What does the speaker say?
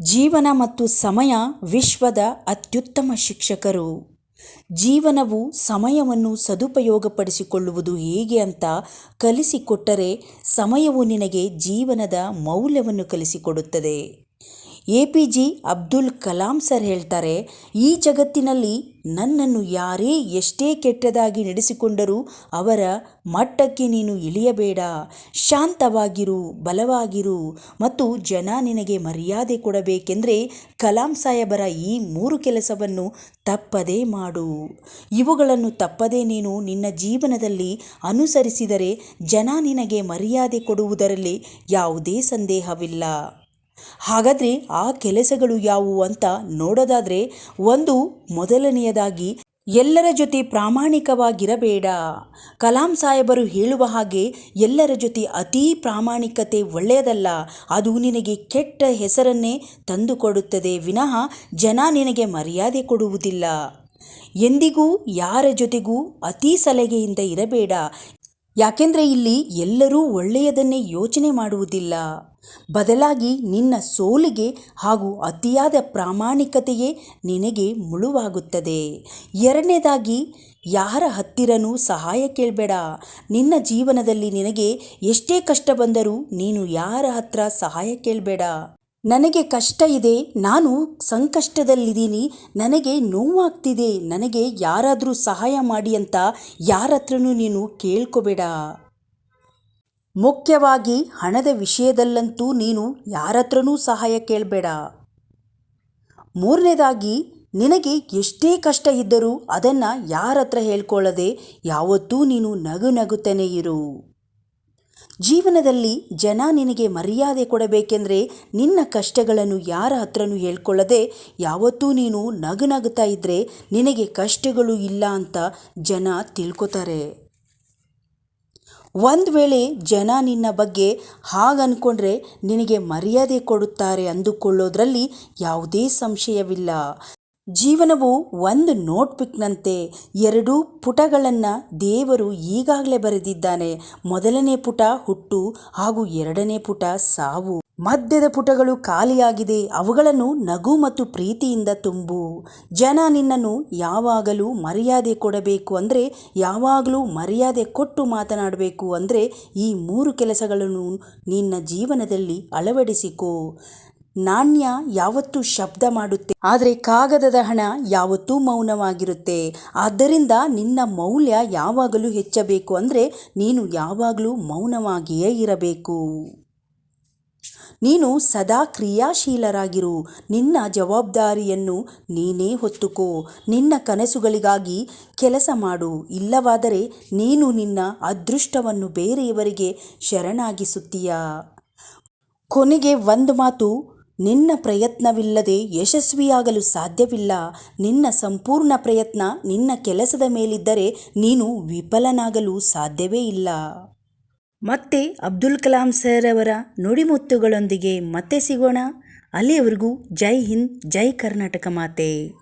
ಜೀವನ ಮತ್ತು ಸಮಯ ವಿಶ್ವದ ಅತ್ಯುತ್ತಮ ಶಿಕ್ಷಕರು. ಜೀವನವು ಸಮಯವನ್ನು ಸದುಪಯೋಗಪಡಿಸಿಕೊಳ್ಳುವುದು ಹೇಗೆ ಅಂತ ಕಲಿಸಿಕೊಟ್ಟರೆ, ಸಮಯವು ನಿನಗೆ ಜೀವನದ ಮೌಲ್ಯವನ್ನು ಕಲಿಸಿಕೊಡುತ್ತದೆ. A P J Abdul Kalam sir ಹೇಳ್ತಾರೆ, ಈ ಜಗತ್ತಿನಲ್ಲಿ ನನ್ನನ್ನು ಯಾರೇ ಎಷ್ಟೇ ಕೆಟ್ಟದಾಗಿ ನಡೆಸಿಕೊಂಡರೂ ಅವರ ಮಟ್ಟಕ್ಕೆ ನೀನು ಇಳಿಯಬೇಡ. ಶಾಂತವಾಗಿರು, ಬಲವಾಗಿರು ಮತ್ತು ಜನ ನಿನಗೆ ಮರ್ಯಾದೆ ಕೊಡಬೇಕೆಂದರೆ ಕಲಾಂ ಸಾಹೇಬರ ಈ ಮೂರು ಕೆಲಸವನ್ನು ತಪ್ಪದೇ ಮಾಡು. ಇವುಗಳನ್ನು ತಪ್ಪದೇ ನೀನು ನಿನ್ನ ಜೀವನದಲ್ಲಿ ಅನುಸರಿಸಿದರೆ ಜನ ನಿನಗೆ ಮರ್ಯಾದೆ ಕೊಡುವುದರಲ್ಲಿ ಯಾವುದೇ ಸಂದೇಹವಿಲ್ಲ. ಹಾಗಾದರೆ ಆ ಕೆಲಸಗಳು ಯಾವುವು ಅಂತ ನೋಡೋದಾದರೆ ಒಂದು ಮೊದಲನೆಯದಾಗಿ ಎಲ್ಲರ ಜೊತೆ ಪ್ರಾಮಾಣಿಕವಾಗಿರಬೇಡ. ಕಲಾಂ ಸಾಹೇಬರು ಹೇಳುವ ಹಾಗೆ ಎಲ್ಲರ ಜೊತೆ ಅತೀ ಪ್ರಾಮಾಣಿಕತೆ ಒಳ್ಳೆಯದಲ್ಲ. ಅದು ನಿನಗೆ ಕೆಟ್ಟ ಹೆಸರನ್ನೇ ತಂದುಕೊಡುತ್ತದೆ. ವಿನಃ ಜನ ನಿನಗೆ ಮರ್ಯಾದೆ ಕೊಡುವುದಿಲ್ಲ. ಎಂದಿಗೂ ಯಾರ ಜೊತೆಗೂ ಅತೀ ಸಲಹೆಯಿಂದ ಇರಬೇಡ. ಯಾಕೆಂದರೆ ಇಲ್ಲಿ ಎಲ್ಲರೂ ಒಳ್ಳೆಯದನ್ನೇ ಯೋಚನೆ ಮಾಡುವುದಿಲ್ಲ. ಬದಲಾಗಿ ನಿನ್ನ ಸೋಲಿಗೆ ಹಾಗೂ ಅತಿಯಾದ ಪ್ರಾಮಾಣಿಕತೆಯೇ ನಿನಗೆ ಮುಳುವಾಗುತ್ತದೆ. ಎರಡನೇದಾಗಿ, ಯಾರ ಹತ್ತಿರನೂ ಸಹಾಯ ಕೇಳಬೇಡ. ನಿನ್ನ ಜೀವನದಲ್ಲಿ ನಿನಗೆ ಎಷ್ಟೇ ಕಷ್ಟ ಬಂದರೂ ನೀನು ಯಾರ ಹತ್ರ ಸಹಾಯ ಕೇಳಬೇಡ. ನನಗೆ ಕಷ್ಟ ಇದೆ, ನಾನು ಸಂಕಷ್ಟದಲ್ಲಿದ್ದೀನಿ, ನನಗೆ ನೋವಾಗ್ತಿದೆ, ನನಗೆ ಯಾರಾದರೂ ಸಹಾಯ ಮಾಡಿ ಅಂತ ಯಾರ ಹತ್ರನೂ ನೀನು ಕೇಳ್ಕೋಬೇಡ. ಮುಖ್ಯವಾಗಿ ಹಣದ ವಿಷಯದಲ್ಲಂತೂ ನೀನು ಯಾರ ಹತ್ರನೂ ಸಹಾಯ ಕೇಳಬೇಡ. ಮೂರನೇದಾಗಿ, ನಿನಗೆ ಎಷ್ಟೇ ಕಷ್ಟ ಇದ್ದರೂ ಅದನ್ನು ಯಾರ ಹತ್ರ ಹೇಳ್ಕೊಳ್ಳದೆ ಯಾವತ್ತೂ ನೀನು ನಗು ನಗುತ್ತನೇ ಇರು. ಜೀವನದಲ್ಲಿ ಜನ ನಿನಗೆ ಮರ್ಯಾದೆ ಕೊಡಬೇಕೆಂದರೆ ನಿನ್ನ ಕಷ್ಟಗಳನ್ನು ಯಾರ ಹತ್ರನೂ ಹೇಳ್ಕೊಳ್ಳದೆ ಯಾವತ್ತೂ ನೀನು ನಗು ನಗುತ್ತಾ ಇದ್ದರೆ ನಿನಗೆ ಕಷ್ಟಗಳು ಇಲ್ಲ ಅಂತ ಜನ ತಿಳ್ಕೊತಾರೆ. ಒಂದು ವೇಳೆ ಜನ ನಿನ್ನ ಬಗ್ಗೆ ಹಾಗನ್ಕೊಂಡ್ರೆ ನಿನಗೆ ಮರ್ಯಾದೆ ಕೊಡುತ್ತಾರೆ ಅಂದುಕೊಳ್ಳೋದ್ರಲ್ಲಿ ಯಾವುದೇ ಸಂಶಯವಿಲ್ಲ. ಜೀವನವು ಒಂದು ನೋಟ್ಬುಕ್ನಂತೆ ಎರಡೂ ಪುಟಗಳನ್ನು ದೇವರು ಈಗಾಗಲೇ ಬರೆದಿದ್ದಾನೆ. ಮೊದಲನೇ ಪುಟ ಹುಟ್ಟು ಹಾಗೂ ಎರಡನೇ ಪುಟ ಸಾವು. ಮಧ್ಯದ ಪುಟಗಳು ಖಾಲಿಯಾಗಿದೆ. ಅವುಗಳನ್ನು ನಗು ಮತ್ತು ಪ್ರೀತಿಯಿಂದ ತುಂಬು. ಜನ ನಿನ್ನನ್ನು ಯಾವಾಗಲೂ ಮರ್ಯಾದೆ ಕೊಡಬೇಕು ಅಂದರೆ ಯಾವಾಗಲೂ ಮರ್ಯಾದೆ ಕೊಟ್ಟು ಮಾತನಾಡಬೇಕು ಅಂದರೆ ಈ ಮೂರು ಕೆಲಸಗಳನ್ನು ನಿನ್ನ ಜೀವನದಲ್ಲಿ ಅಳವಡಿಸಿಕೋ. ನಾಣ್ಯ ಯಾವತ್ತೂ ಶಬ್ದ ಮಾಡುತ್ತೆ. ಆದರೆ ಕಾಗದದ ಹಣ ಯಾವತ್ತೂ ಮೌನವಾಗಿರುತ್ತೆ. ಆದ್ದರಿಂದ ನಿನ್ನ ಮೌಲ್ಯ ಯಾವಾಗಲೂ ಹೆಚ್ಚಬೇಕು ಅಂದರೆ ನೀನು ಯಾವಾಗಲೂ ಮೌನವಾಗಿಯೇ ಇರಬೇಕು. ನೀನು ಸದಾ ಕ್ರಿಯಾಶೀಲರಾಗಿರು. ನಿನ್ನ ಜವಾಬ್ದಾರಿಯನ್ನು ನೀನೇ ಹೊತ್ತುಕೋ. ನಿನ್ನ ಕನಸುಗಳಿಗಾಗಿ ಕೆಲಸ ಮಾಡು. ಇಲ್ಲವಾದರೆ ನೀನು ನಿನ್ನ ಅದೃಷ್ಟವನ್ನು ಬೇರೆಯವರಿಗೆ ಶರಣಾಗಿಸುತ್ತೀಯ? ಕೊನೆಗೆ ಒಂದು ಮಾತು ನಿನ್ನ ಪ್ರಯತ್ನವಿಲ್ಲದೆ ಯಶಸ್ವಿಯಾಗಲು ಸಾಧ್ಯವಿಲ್ಲ. ನಿನ್ನ ಸಂಪೂರ್ಣ ಪ್ರಯತ್ನ ನಿನ್ನ ಕೆಲಸದ ಮೇಲಿದ್ದರೆ ನೀನು ವಿಫಲನಾಗಲು ಸಾಧ್ಯವೇ ಇಲ್ಲ. ಮತ್ತೆ ಅಬ್ದುಲ್ ಕಲಾಂ ಸರ್ ಅವರ ನುಡಿಮುತ್ತುಗಳೊಂದಿಗೆ ಮತ್ತೆ ಸಿಗೋಣ. ಅಲ್ಲಿಯವರೆಗೂ ಜೈ ಹಿಂದ್, ಜೈ ಕರ್ನಾಟಕ ಮಾತೆ.